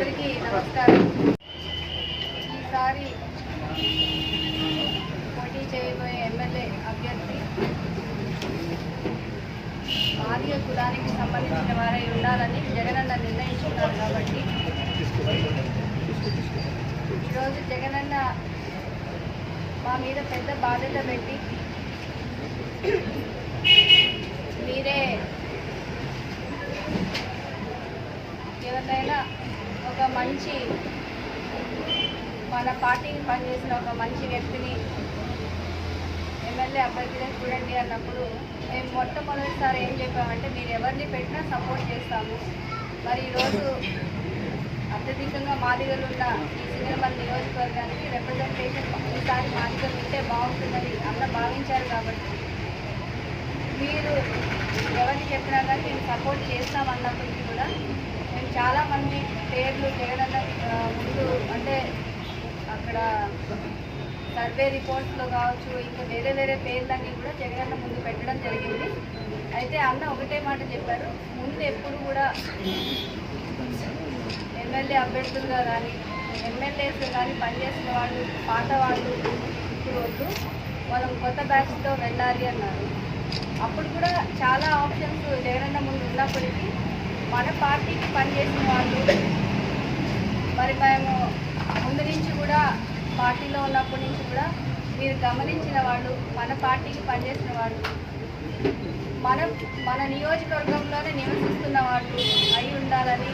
నమస్కారం. ఈసారి పోటీ చేయబోయే ఎమ్మెల్యే అభ్యర్థి ఆర్య కులానికి సంబంధించిన వారై ఉండాలని జగనన్న నిర్ణయించుకున్నారు కాబట్టి ఈరోజు జగనన్న మా మీద పెద్ద బాధ్యత పెట్టి మీరే ఒక మంచి మన పార్టీకి పనిచేసిన ఒక మంచి వ్యక్తిని ఎమ్మెల్యే అభ్యర్థిగా చూడండి అన్నప్పుడు మేము మొట్టమొదటిసారి ఏం చెప్పామంటే మీరు ఎవరిని పెట్టినా సపోర్ట్ చేస్తాము. మరి ఈరోజు అత్యధికంగా మాదిగలు ఉన్న ఈ సినిమా నియోజకవర్గానికి రిప్రజెంటేషన్ ఈసారి మాదిగలు ఉంటే బాగుంటుందని అన్న భావించారు కాబట్టి మీరు ఎవరిని చెప్పినా కానీ మేము సపోర్ట్ చేస్తామన్నప్పటికీ కూడా చాలామంది పేర్లు జగనన్న ముందు అంటే అక్కడ సర్వే రిపోర్ట్స్లో కావచ్చు ఇంకా వేరే వేరే పేర్లన్నీ కూడా జగనన్న ముందు పెట్టడం జరిగింది. అయితే అన్న ఒకటే మాట చెప్పారు ముందు ఎప్పుడు కూడా ఎమ్మెల్యే అభ్యర్థులుగా కానీ ఎమ్మెల్యేస్ కానీ పనిచేసిన వాళ్ళు పాత వాళ్ళు ఇప్పుడు వద్దు మనం కొత్త బ్యాచ్తో వెళ్ళాలి అన్నారు. అప్పుడు కూడా చాలా ఆప్షన్స్ జగనన్న ముందు ఉన్నప్పటికీ మన పార్టీకి పనిచేసిన వాళ్ళు మరి మేము ముందు నుంచి కూడా పార్టీలో ఉన్నప్పటి నుంచి కూడా మీరు గమనించిన వాళ్ళు మన పార్టీకి పనిచేసిన వాళ్ళు మన మన నియోజకవర్గంలోనే నివసిస్తున్న వాళ్ళు అయి ఉండాలని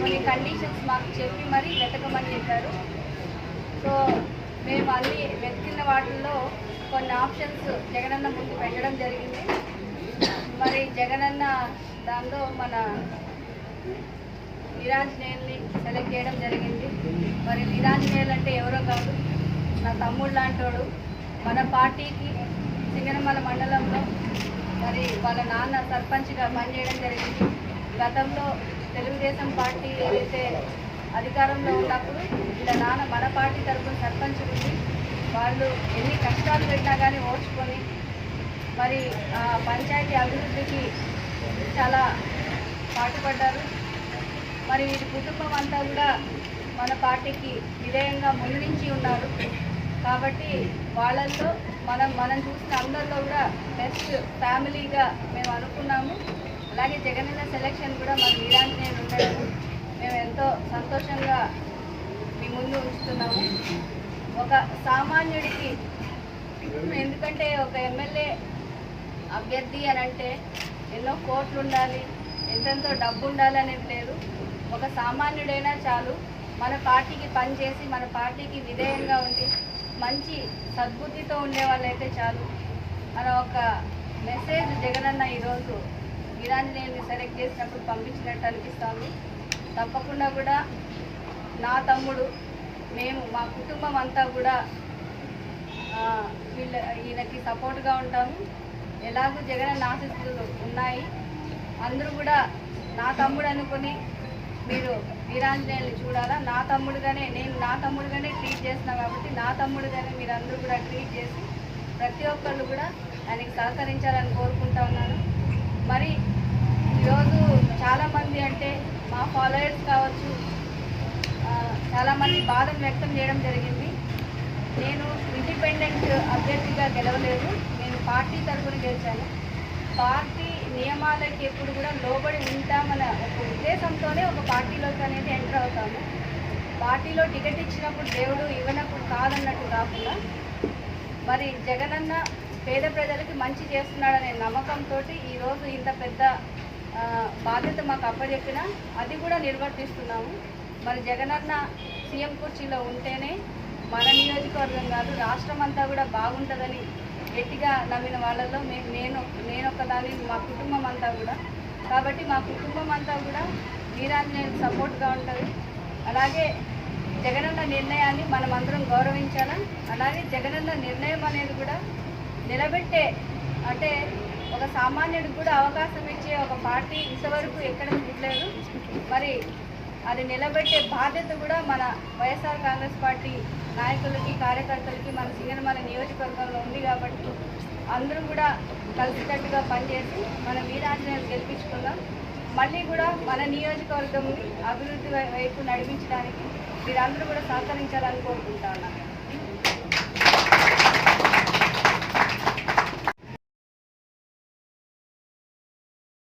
కొన్ని కండిషన్స్ మాకు చెప్పి మరీ వెతకమని చెప్పారు. సో మేము అన్ని వెతికిన వాటిల్లో కొన్ని ఆప్షన్స్ జగనన్న ముందు పెట్టడం జరిగింది. మరి జగనన్న దానిలో మన వీరాంజనేయుల్ని సెలెక్ట్ చేయడం జరిగింది. మరి వీరాంజనేయులు అంటే ఎవరో కాదు. నా తమ్ముడు లాంటోడు. మన పార్టీకి సింగనమల మండలంలో మరి వాళ్ళ నాన్న సర్పంచ్గా పనిచేయడం జరిగింది. గతంలో తెలుగుదేశం పార్టీ ఏదైతే అధికారంలో ఉన్నప్పుడు వీళ్ళ నాన్న మన పార్టీ తరఫున సర్పంచ్ ఉంది వాళ్ళు ఎన్ని కష్టాలు పెట్టినా కానీ ఓర్చుకొని మరి ఆ పంచాయతీ అభివృద్ధికి చాలా పాటుపడ్డారు. మరి వీరి కుటుంబం అంతా కూడా మన పార్టీకి విధేయంగా ముందుంచి ఉన్నారు. కాబట్టి వాళ్ళల్లో మనం మనం చూసిన అందరిలో కూడా బెస్ట్ ఫ్యామిలీగా మేము అనుకున్నాము. అలాగే జగనన్న సెలెక్షన్ కూడా మన వీరాంజనేయులు ఉండడం. మేము ఎంతో సంతోషంగా మీ ముందు ఉంచుతున్నాము. ఒక సామాన్యుడికి ఎందుకంటే ఒక ఎమ్మెల్యే అభ్యర్థి అని అంటే ఎన్నో కోట్లు ఉండాలి ఎంతెంతో డబ్బు ఉండాలి అనేది లేదు. ఒక సామాన్యుడైనా చాలు. మన పార్టీకి పనిచేసి మన పార్టీకి విధేయంగా ఉండి మంచి సద్బుద్ధితో ఉండే వాళ్ళైతే చాలు. మన ఒక మెసేజ్ జగనన్న ఈరోజు వీరాంజనేయుని సెలెక్ట్ చేసినప్పుడు పంపించినట్టు అనిపిస్తుంది. తప్పకుండా కూడా నా తమ్ముడు మేము మా కుటుంబం అంతా కూడా వీళ్ళ ఈయనకి సపోర్ట్గా ఉంటాము. ఎలాగూ జగన్ ఆశిస్తులు ఉన్నాయి. అందరూ కూడా నా తమ్ముడు అనుకుని మీరు వీరాంజనేయులు చూడాలా? నా తమ్ముడుగానే నేను నా తమ్ముడుగానే ట్రీట్ చేస్తున్నాను కాబట్టి నా తమ్ముడుగానే మీరు అందరూ కూడా ట్రీట్ చేసి ప్రతి ఒక్కళ్ళు కూడా ఆయనకి సహకరించాలని కోరుకుంటా ఉన్నాను. మరి ఈరోజు చాలామంది అంటే మా ఫాలోయర్స్ కావచ్చు చాలామంది బాధను వ్యక్తం చేయడం జరిగింది. నేను ఇండిపెండెంట్ అభ్యర్థిగా గెలవలేదు. నేను పార్టీ తరఫున గెలిచాను. పార్టీ నియమాలకి ఎప్పుడు కూడా లోబడి ఉంటామన్న ఒక ఉద్దేశంతోనే ఒక పార్టీలోకి అనేది ఎంటర్ అవుతాము. పార్టీలో టికెట్ ఇచ్చినప్పుడు దేవుడు ఇవ్వనప్పుడు కాదన్నట్టు కాకుండా మరి జగనన్న పేద ప్రజలకి మంచి చేస్తున్నాడనే నమ్మకంతో ఈరోజు ఇంత పెద్ద బాధ్యత మాకు అప్పచెప్పినా అది కూడా నిర్వర్తిస్తున్నాము. మరి జగనన్న సీఎం కుర్చీలో ఉంటేనే మన నియోజకవర్గం కాదు రాష్ట్రం అంతా కూడా బాగుంటుందని గట్టిగా నమ్మిన వాళ్ళలో మేము నేను నేను ఒకదాని మా కుటుంబం అంతా కూడా. కాబట్టి మా కుటుంబం అంతా కూడా వీరాంజనేయులకు సపోర్ట్గా ఉంటుంది. అలాగే జగనన్న నిర్ణయాన్ని మనం అందరం గౌరవించాలా? అలాగే జగనన్న నిర్ణయం అనేది కూడా నిలబెట్టే అంటే ఒక సామాన్యుడికి కూడా అవకాశం ఇచ్చే ఒక పార్టీ ఇంతవరకు ఎక్కడ చూడలేదు మరి అది నిలబెట్టే బాధ్యత కూడా మన వైఎస్ఆర్ కాంగ్రెస్ పార్టీ నాయకులకి కార్యకర్తలకి మన సింగనమల నియోజకవర్గంలో ఉంది కాబట్టి అందరూ కూడా కలిసికట్టుగా పనిచేసి మన వీరాంజనేయులు గెలిపించుకుందాం. మళ్ళీ కూడా మన నియోజకవర్గం అభివృద్ధి వైపు నడిపించడానికి మీరందరూ కూడా సహకరించాలని కోరుకుంటా ఉన్నాను